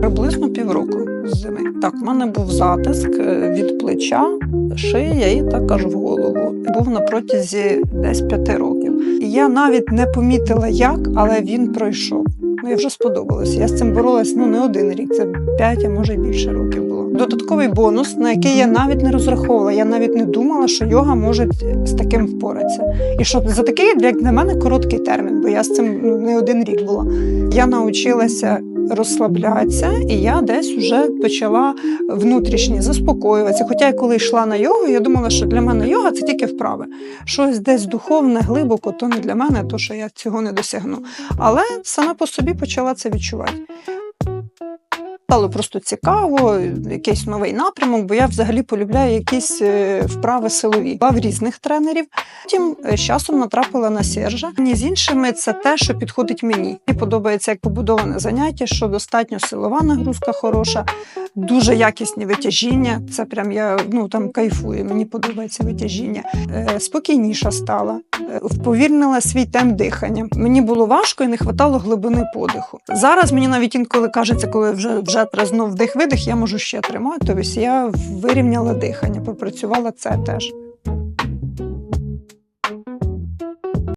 Приблизно півроку з зими. Так, в мене був затиск е, від плеча, шия і так аж в голову. Був на протязі десь п'яти років. І я навіть не помітила, як, але він пройшов. Ну, я вже сподобалося. Я з цим боролась ну не один рік, це п'ять, а може й більше років було. Додатковий бонус, на який я навіть не розраховувала. Я навіть не думала, що йога може з таким впоратися. І що за такий, як на мене, короткий термін, бо я з цим ну, не один рік була. Я навчилася розслаблятися, і я десь вже почала внутрішньо заспокоюватися. Хоча я коли йшла на йогу, я думала, що для мене йога це тільки вправи. Щось десь духовне, глибоко, то не для мене, то що я цього не досягну. Але сама по собі почала це відчувати. Стало просто цікаво, якийсь новий напрямок, бо я взагалі полюбляю якісь е, вправи силові. Була в різних тренерів. Потім е, з часом натрапила на Сержа. Ні з іншими це те, що підходить мені. Мені подобається як побудоване заняття, що достатньо силова нагрузка хороша, дуже якісні витяжіння. Це прям я ну там кайфую. Мені подобається витяжіння. Е, спокійніша стала, вповільнила свій темп дихання. Мені було важко і не хватало глибини подиху. Зараз мені навіть інколи кажеться, коли вже вже знов вдих-видих, я можу ще тримати. Тобто я вирівняла дихання, попрацювала це теж.